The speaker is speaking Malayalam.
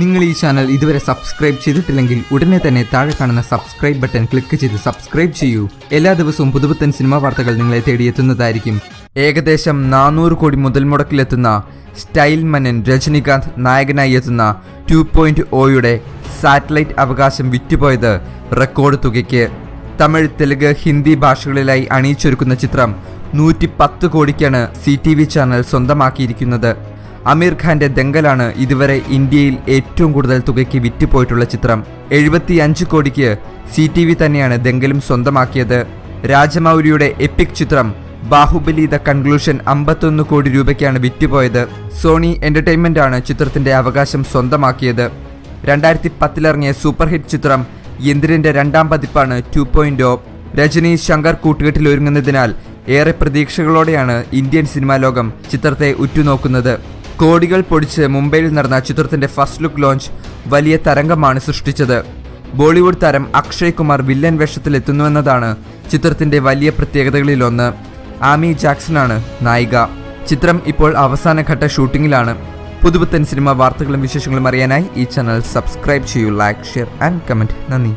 നിങ്ങൾ ഈ ചാനൽ ഇതുവരെ സബ്സ്ക്രൈബ് ചെയ്തിട്ടില്ലെങ്കിൽ ഉടനെ തന്നെ താഴെ കാണുന്ന സബ്സ്ക്രൈബ് ബട്ടൺ ക്ലിക്ക് ചെയ്ത് സബ്സ്ക്രൈബ് ചെയ്യൂ. എല്ലാ ദിവസവും പുതുപുത്തൻ സിനിമാ വാർത്തകൾ നിങ്ങളെ തേടിയെത്തുന്നതായിരിക്കും ഏകദേശം നാനൂറ് കോടി മുതൽ മുടക്കിലെത്തുന്ന സ്റ്റൈൽ മനൻ രജനികാന്ത് നായകനായി എത്തുന്ന ടു പോയിന്റ് ഒയുടെ സാറ്റലൈറ്റ് അവകാശം വിറ്റുപോയത് റെക്കോർഡ് തുകയ്ക്ക്. തമിഴ് തെലുങ്ക് ഹിന്ദി ഭാഷകളിലായി അണിയിച്ചൊരുക്കുന്ന ചിത്രം നൂറ്റി പത്ത് കോടിക്കാണ് സി ടി വി ചാനൽ സ്വന്തമാക്കിയിരിക്കുന്നത്. അമീർ ഖാന്റെ ദങ്കലാണ് ഇതുവരെ ഇന്ത്യയിൽ ഏറ്റവും കൂടുതൽ തുകയ്ക്ക് വിറ്റുപോയിട്ടുള്ള ചിത്രം. എഴുപത്തി അഞ്ച് കോടിക്ക് സി ടി വി തന്നെയാണ് ദങ്കലും സ്വന്തമാക്കിയത്. രാജമൗലിയുടെ എപ്പിക് ചിത്രം ബാഹുബലി ദ കൺക്ലൂഷൻ അമ്പത്തൊന്ന് കോടി രൂപയ്ക്കാണ് വിറ്റുപോയത്. സോണി എന്റർടൈൻമെന്റ് ആണ് ചിത്രത്തിന്റെ അവകാശം സ്വന്തമാക്കിയത്. രണ്ടായിരത്തി പത്തിലിറങ്ങിയ സൂപ്പർ ഹിറ്റ് ചിത്രം ഇന്ദ്രന്റെ രണ്ടാം പതിപ്പാണ് ടു പോയിന്റ് രജനി ശങ്കർ കൂട്ടുകെട്ടിൽ ഒരുങ്ങുന്നതിനാൽ ഏറെ പ്രതീക്ഷകളോടെയാണ് ഇന്ത്യൻ സിനിമാ ലോകം ചിത്രത്തെ ഉറ്റുനോക്കുന്നത്. കോടികൾ പൊടിച്ച് മുംബൈയിൽ നടന്ന ചിത്രത്തിന്റെ ഫസ്റ്റ് ലുക്ക് ലോഞ്ച് വലിയ തരംഗമാണ് സൃഷ്ടിച്ചത്. ബോളിവുഡ് താരം അക്ഷയ് കുമാർ വില്ലൻ വേഷത്തിലെത്തുന്നുവെന്നതാണ് ചിത്രത്തിന്റെ വലിയ പ്രത്യേകതകളിലൊന്ന്. ആമി ജാക്സൺ ആണ് നായിക. ചിത്രം ഇപ്പോൾ അവസാനഘട്ട ഷൂട്ടിംഗിലാണ് പുതുപുത്തൻ സിനിമ വാർത്തകളും വിശേഷങ്ങളും അറിയാനായി ഈ ചാനൽ സബ്സ്ക്രൈബ് ചെയ്യൂ ലൈക്ക് ഷെയർ ആൻഡ് കമന്റ് നന്ദി.